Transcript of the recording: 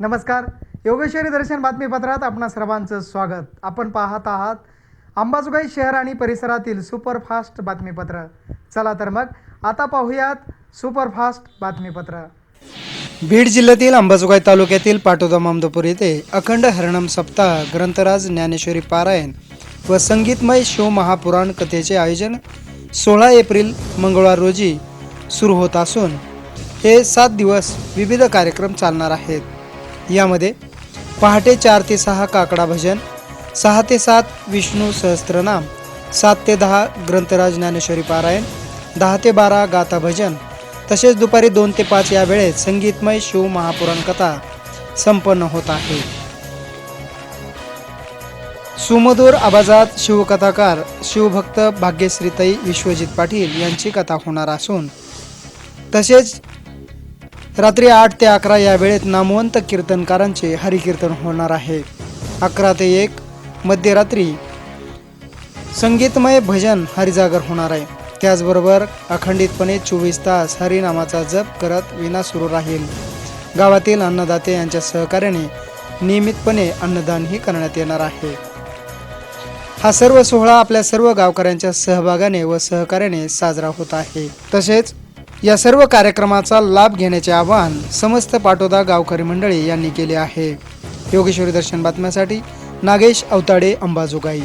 नमस्कार. योगेश्वरी दर्शन बातमीपत्रात आपणा सर्वांचं स्वागत. आपण पाहत आहात अंबाजोगाई शहर आणि परिसरातील सुपरफास्ट बातमीपत्र. चला तर मग आता पाहूयात सुपरफास्ट बातमीपत्र. बीड जिल्ह्यातील अंबाजोगाई तालुक्यातील पाटोदा मामदपूर येथे अखंड हरणम सप्ताह ग्रंथराज ज्ञानेश्वरी पारायण व संगीतमय शिव महापुराण कथेचे आयोजन सोळा एप्रिल मंगळवार रोजी सुरू होत असून हे सात दिवस विविध कार्यक्रम चालणार आहेत. यामध्ये पहाटे चार ते सहा काकडा भजन सहा ते सात विष्णू सहस्त्रनाम सात ते दहा ग्रंथराज ज्ञानेश्वरी पारायण दहा ते बारा गाथा भजन तसेच दुपारी दोन ते पाच या वेळेत संगीतमय शिव महापुराण कथा संपन्न होत आहे. सुमधूर आवाजात शिवकथाकार शिवभक्त भाग्यश्रीताई विश्वजित पाटील यांची कथा होणार असून तसेच रात्री आठ ते अकरा या वेळेत नामवंत कीर्तनकारांचे हरिकीर्तन होणार आहे. अकरा ते एक मध्यरात्री संगीतमय भजन हरिजागर होणार आहे. त्याचबरोबर अखंडितपणे चोवीस तास हरिनामाचा जप करत विना सुरू राहील. गावातील अन्नदाते यांच्या सहकार्याने नियमितपणे अन्नदानही करण्यात येणार आहे. हा सर्व सोहळा आपल्या सर्व गावकऱ्यांच्या सहभागाने व सहकार्याने साजरा होत आहे. तसेच या सर्व कार्यक्रमाचा लाभ घेण्याचे आवाहन समस्त पाटोदा गावकरी मंडळी यांनी केले आहे. योगेश्वरी दर्शन बातम्यासाठी नागेश अवताडे अंबाजोगाई.